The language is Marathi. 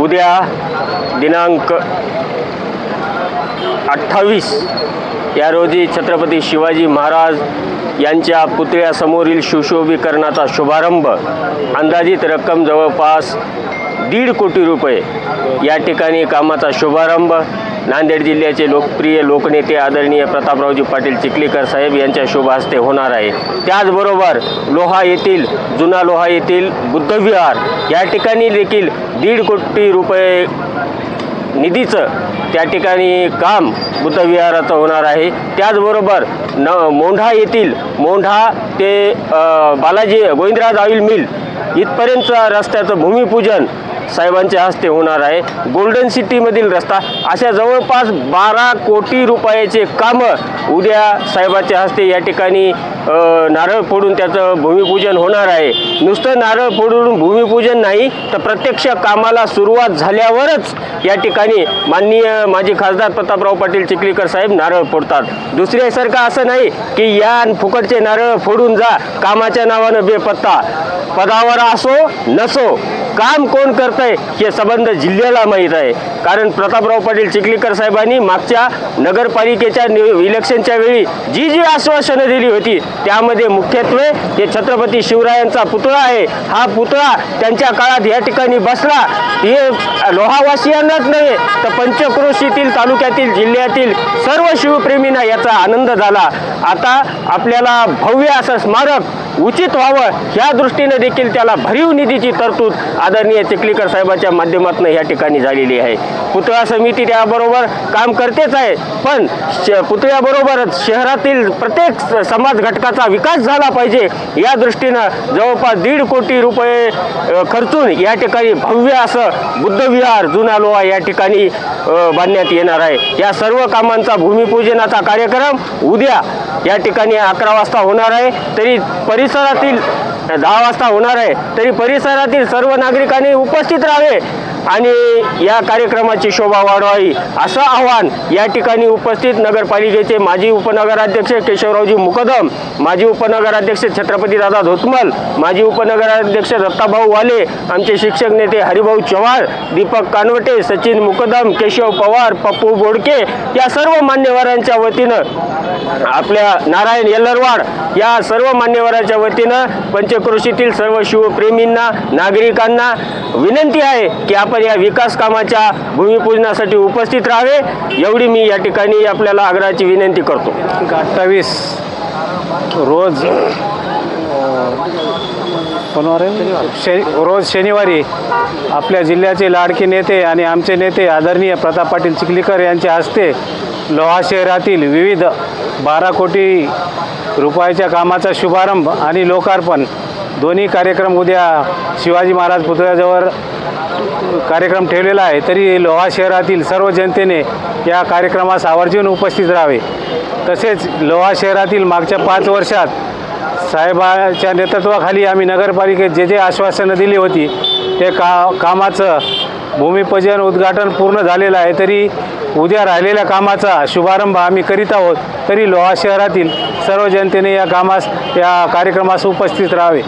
उद्या दिनांक अठ्ठावीस या रोजी छत्रपती शिवाजी महाराज यांच्या पुतळ्यासमोरील सुशोभीकरणाचा शुभारंभ अंदाजित रक्कम जवळपास दीड कोटी रुपये या ठिकाणी कामाचा शुभारंभ नांदेड जिल्ह्याचे लोकप्रिय लोकनेते आदरणीय प्रतापरावजी पाटील चिखलीकर साहेब यांच्या शुभ हस्ते होणार आहे. त्याचबरोबर लोहा येथील जुना लोहा येथील बुद्धविहार या ठिकाणी देखील दीड कोटी रुपये निधीचं त्या ठिकाणी काम बुद्धविहाराचं होणार आहे. त्याचबरोबर न मोंढा येथील मोंढा ते बालाजी गोविंदराज ऑइल मिल इथपर्यंत रस्त्याचं भूमिपूजन साहेबांच्या हस्ते होणार आहे. गोल्डन सिटीमधील रस्ता अशा जवळपास बारा कोटी रुपयाचे कामं उद्या साहेबांच्या हस्ते या ठिकाणी नारळ फोडून त्याचं भूमिपूजन होणार आहे. नुसतं नारळ फोडून भूमिपूजन नाही तर प्रत्यक्ष कामाला सुरुवात झाल्यावरच या ठिकाणी माननीय माजी खासदार प्रतापराव पाटील चिखलीकर साहेब नारळ फोडतात. दुसऱ्यासारखं असं नाही की या फुकटचे नारळ फोडून जा कामाच्या नावानं बेपत्ता. पदावर असो नसो. काम कोण करतंय हे संबंध जिल्ह्याला माहीत आहे. कारण प्रतापराव पाटील चिखलीकर साहेबांनी मागच्या नगरपालिकेच्या नि- इलेक्शनच्या वेळी जी जी आश्वासनं दिली होती त्यामध्ये मुख्यत्वे हे छत्रपती शिवरायांचा पुतळा आहे. हा पुतळा त्यांच्या काळात या ठिकाणी बसला. हे लोहावासियांनाच नव्हे तर पंचक्रोशीतील तालुक्यातील जिल्ह्यातील सर्व शिवप्रेमींना याचा आनंद झाला. आता आपल्याला भव्य असं स्मारक उचित व्हावं ह्या दृष्टीने देखील त्याला भरीव निधीची तरतूद आदरणीय चिखलीकर साहेबाच्या माध्यमातून या ठिकाणी झालेली आहे. पुतळा समिती त्याबरोबर काम करतेच आहे पण श- पुतळ्याबरोबरच शहरातील प्रत्येक स- समाज घटकाचा विकास झाला पाहिजे या दृष्टीनं जवळपास दीड कोटी रुपये खर्चून या ठिकाणी भव्य असं बुद्धविहार जुना लोहा या ठिकाणी बांधण्यात येणार आहे. या सर्व कामांचा भूमिपूजनाचा कार्यक्रम उद्या या ठिकाणी अकरा वाजता होणार आहे. तरी परिसरातील दहा वाजता होणार आहे. तरी परिसरातील सर्व नागरिकांनी उपस्थित राहावे आणि या कार्यक्रमाची शोभा वाढवावी असं आव्हान या ठिकाणी उपस्थित नगरपालिकेचे माजी उपनगराध्यक्ष केशवरावजी मुकदम माजी उपनगराध्यक्ष छत्रपती दादा धोतमल माजी उपनगराध्यक्ष दत्ताभाऊ वाले आमचे शिक्षक नेते हरिभाऊ चव्हाण दीपक कानवटे सचिन मुकदम केशव पवार पप्पू बोडके या सर्व मान्यवरांच्या वतीनं आपल्या नारायण येल्लरवाड या सर्व मान्यवरांच्या वतीनं पंच कृषीतील सर्व शिवप्रेमींना नागरिकांना विनंती आहे की आपण या विकास कामाच्या भूमिपूजनासाठी उपस्थित राहावे. एवढी मी या ठिकाणी आपल्याला आग्रहाची विनंती करतो. अठ्ठावीस रोज कोणवार शनि रोज शनिवारी आपल्या जिल्ह्याचे लाडके नेते आणि आमचे नेते आदरणीय प्रताप पाटील चिखलीकर यांच्या हस्ते लोहा शहरातील विविध बारा कोटी रुपयाच्या कामाचा शुभारंभ आणि लोकार्पण दोन्ही कार्यक्रम उद्या शिवाजी महाराज पुतळ्याजवळ कार्यक्रम ठेवलेला आहे. तरी लोहा शहरातील सर्व जनतेने या कार्यक्रमास आवर्जून उपस्थित राहावे. तसेच लोहा शहरातील मागच्या पाच वर्षात साहेबाच्या नेतृत्वाखाली आम्ही नगरपालिकेत जे जे आश्वासनं दिली होती ते का कामाचं भूमिपूजन उद्घाटन पूर्ण झालेलं आहे. तरी उद्या राहिलेल्या कामाचा शुभारंभ आम्ही करीत आहोत. तरी लोहा शहरातील सर्व जनतेने या कामास या कार्यक्रमास उपस्थित राहावे.